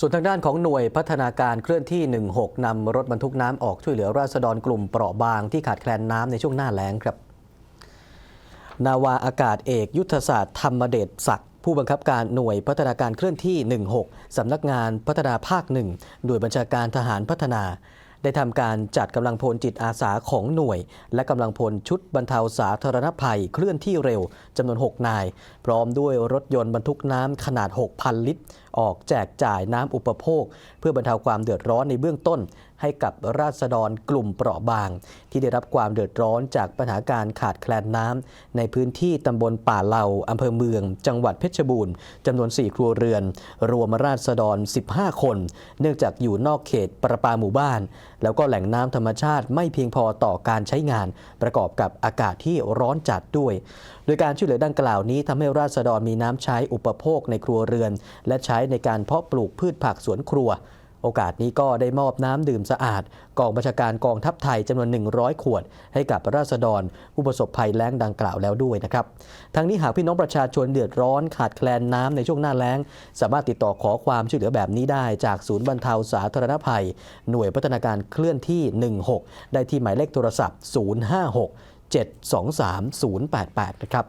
ส่วนทางด้านของหน่วยพัฒนาการเคลื่อนที่ 16นำรถบรรทุกน้ำออกช่วยเหลือราษฎรกลุ่มเปราะบางที่ขาดแคลนน้ำในช่วงหน้าแล้งครับ นาวาอากาศเอกยุทธศาสตร์ธรรมเดชศักดิ์ผู้บังคับการหน่วยพัฒนาการเคลื่อนที่ 16สำนักงานพัฒนาภาคหนึ่งหน่วยบัญชาการทหารพัฒนา ได้ทำการจัดกำลังพลจิตอาสาของหน่วย และกำลังพลชุดบรรเทาสาธารณภัยเคลื่อนที่เร็วจำนวน 6 นาย พร้อมด้วยรถยนต์บรรทุกน้ำขนาด 6,000 ลิตร ออกแจกจ่ายน้ำอุปโภค เพื่อบรรเทาความเดือดร้อนในเบื้องต้น ให้กับราษฎรกลุ่มเปราะบาง ที่ได้รับความเดือดร้อนจากปัญหาการขาดแคลนน้ำในพื้นที่ตำบลป่าเหล่าอำเภอเมือง จังหวัดเพชรบูรณ์จำนวน 4 ครัวเรือน รวมราษฎร 15 คน เนื่องจากอยู่นอกเขตประปาหมู่บ้าน แล้วก็แหล่งน้ำธรรมชาติไม่เพียงพอต่อการใช้งาน ประกอบกับอากาศที่ร้อนจัดด้วย โดยการช่วยเหลือดังกล่าวนี้ทำให้ราษฎรมีน้ำใช้อุปโภคในครัวเรือน และใช้ในการเพาะปลูกพืชผักสวนครัว โอกาสนี้ก็ได้มอบน้ำดื่มสะอาด กองบัญชาการกองทัพไทยจำนวน 100 ขวด ให้กับราษฎรผู้ประสบภัยแล้งดังกล่าวแล้วด้วยนะครับ ทั้งนี้หากพี่น้องประชาชนเดือดร้อนขาดแคลนน้ำในช่วงหน้าแล้ง สามารถติดต่อขอความช่วยเหลือแบบนี้ได้ จากศูนย์บรรเทาสาธารณภัย หน่วยพัฒนาการเคลื่อนที่ 16 ได้ที่หมายเลขโทรศัพท์ 056 723 088 นะครับ